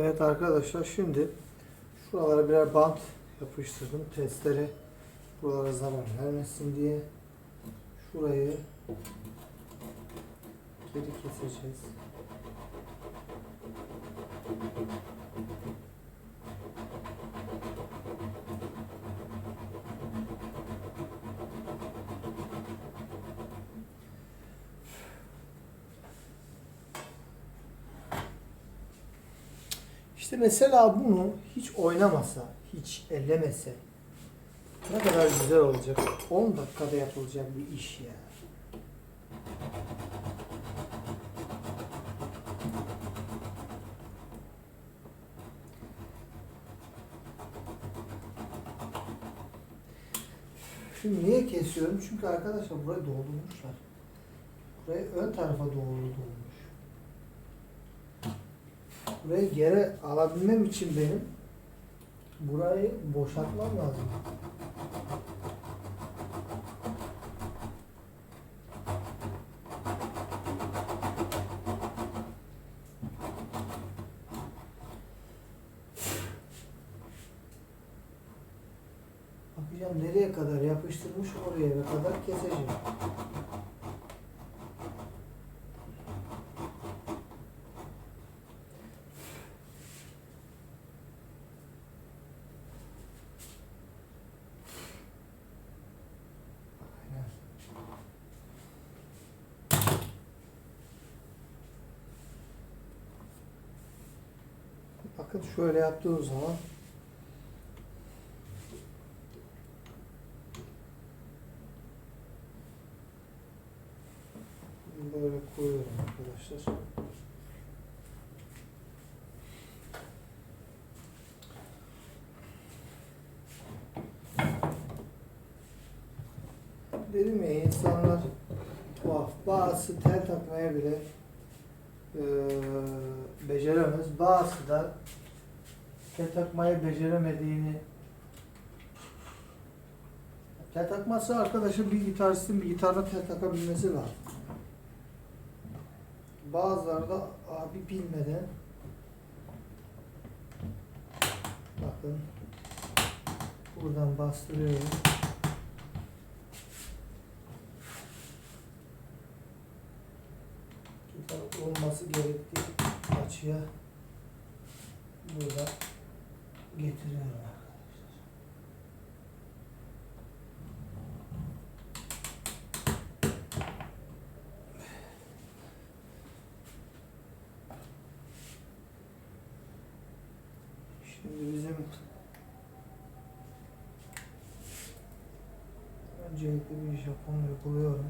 Evet arkadaşlar şimdi şuralara birer bant yapıştırdım. Testere buralara zarar vermesin diye. Şurayı geri keseceğiz. İşte mesela bunu hiç oynamasa, hiç ellemese ne kadar güzel olacak. 10 dakikada yapılacak bir iş ya. Şimdi niye kesiyorum? Çünkü arkadaşlar burayı doldurmuşlar. Burayı ön tarafa doğru dolmuş. Burayı geri alabilmem için benim burayı boşaltmam lazım. Bakacağım nereye kadar yapıştırmış oraya kadar keseceğim. Bakın şöyle yaptığım zaman böyle koyuyorum arkadaşlar. Dedim ya insanlar tuhaf. Bazısı tel takmaya bile eee beceremez. Bazısı da tel takmayı beceremediğini. Tel takması arkadaşın bir gitaristin bir gitarına tel takabilmesi lazım. Bazıları da abi bilmeden. Bakın. Buradan bastırıyorum. Gitar olması gerektiği açıya. Burada getiriyorum arkadaşlar. Şimdi bizim öncelikle bir Japon uyguluyorum.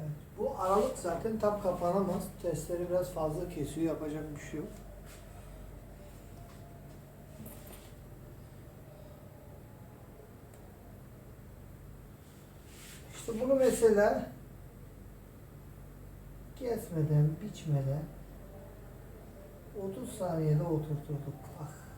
Evet, bu aralık zaten tam kapanamaz. Testleri biraz fazla kesiyor. Yapacak bir şey yok. İşte bunu mesela kesmeden, biçmeden 30 saniyede oturturduk. Ah.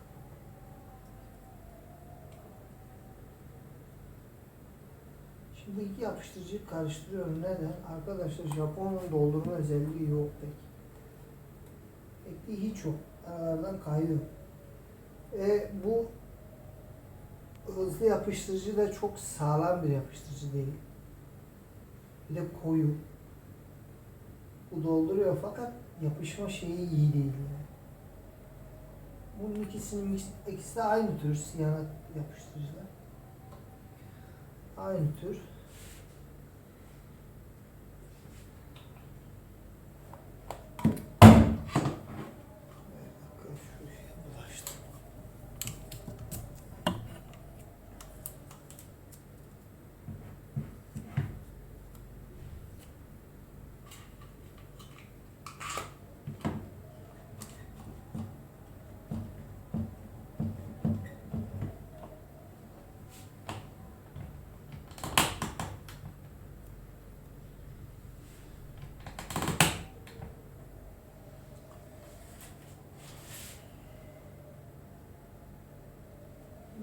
Şimdi iki yapıştırıcıyı karıştırıyorum. Neden? Arkadaşlar Japon'un doldurma özelliği yok pek. Ekliği hiç yok. Aralardan kayıyor. E, bu hızlı yapıştırıcı da çok sağlam bir yapıştırıcı değil. Bir de koyu. Bu dolduruyor fakat yapışma şeyi iyi değil yani. Bunun ikisinin ikisi de aynı tür siyah yapıştırıcılar. Aynı tür.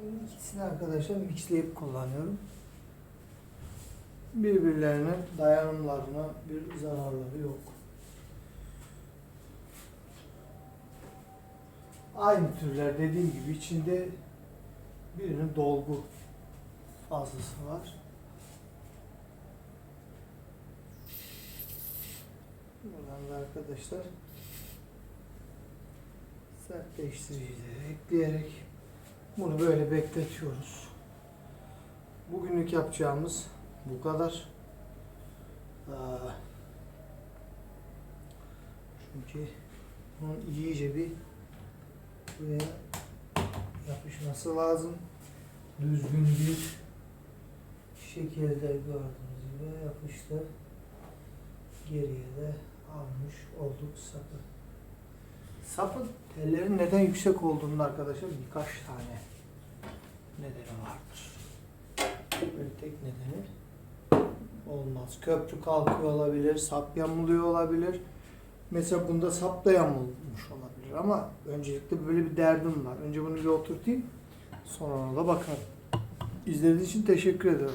İkisini arkadaşlar mixleyip kullanıyorum. Birbirlerine dayanımlarına bir zararları yok. Aynı türler dediğim gibi içinde birinin dolgu fazlası var. Buradan da arkadaşlar sertleştiricileri ekleyerek bunu böyle bekletiyoruz. Bugünlük yapacağımız bu kadar. Aa, Çünkü bunun iyice bir buraya yapışması lazım. Düzgün bir şekilde gördüğünüz gibi yapıştı. Geriye de almış olduk sapı. Sapın tellerin neden yüksek olduğunu arkadaşlar birkaç tane nedeni vardır. Böyle tek nedeni olmaz. Köprü kalkıyor olabilir, sap yamuluyor olabilir. Mesela bunda sap da yamulmuş olabilir ama öncelikle böyle bir derdim var. Önce bunu bir oturtayım, sonra ona da bakarım. İzlediğiniz için teşekkür ederim.